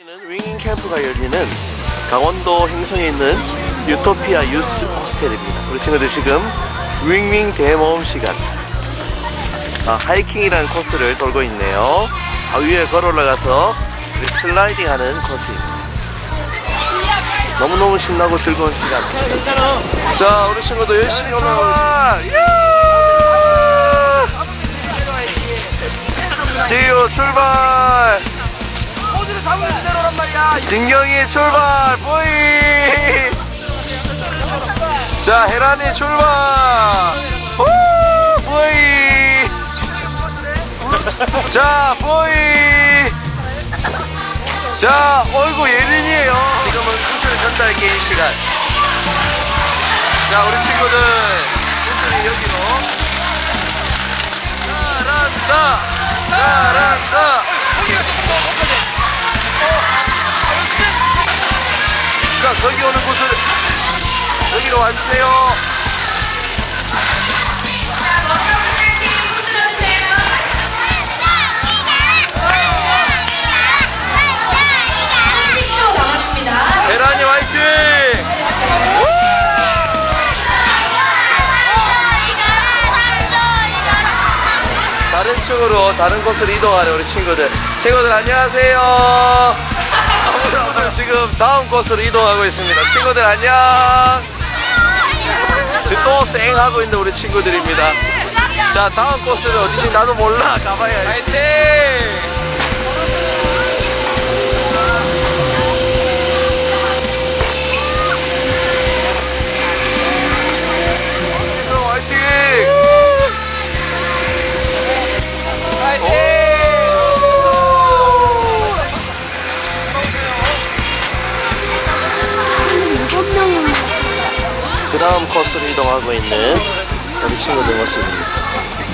여기는 윙잉 캠프가 열리는 강원도 행성에 있는 유토피아 유스 호스텔입니다. 우리 친구들 지금 윙윙 대모험 시간. 아, 하이킹이라는 코스를 돌고 있네요. 아, 위에 걸어 올라가서 슬라이딩 하는 코스입니다. 너무너무 신나고 즐거운 시간. 자, 우리 친구들 열심히 올라가고 있습니다. 지유 출발! 진경이 출발 보이! 자 혜란이 출발! 오 보이! 자 보이! 자 어이구 예린이에요. 지금은 구슬 전달 게임 시간. 자 우리 친구들 자 저기 오는 곳을 여기로 와주세요. 다른 층으로 다른 곳으로 이동하는 우리 친구들. 친구들 안녕하세요 다음 곳으로 이동하고 있습니다. 친구들 안녕! 또 쌩하고 있는 우리 친구들입니다. 자 다음 곳은 어디지 나도 몰라. 가봐야 화이팅! 이동하고 있는 우리 친구들 모습입니다.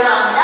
올라온다.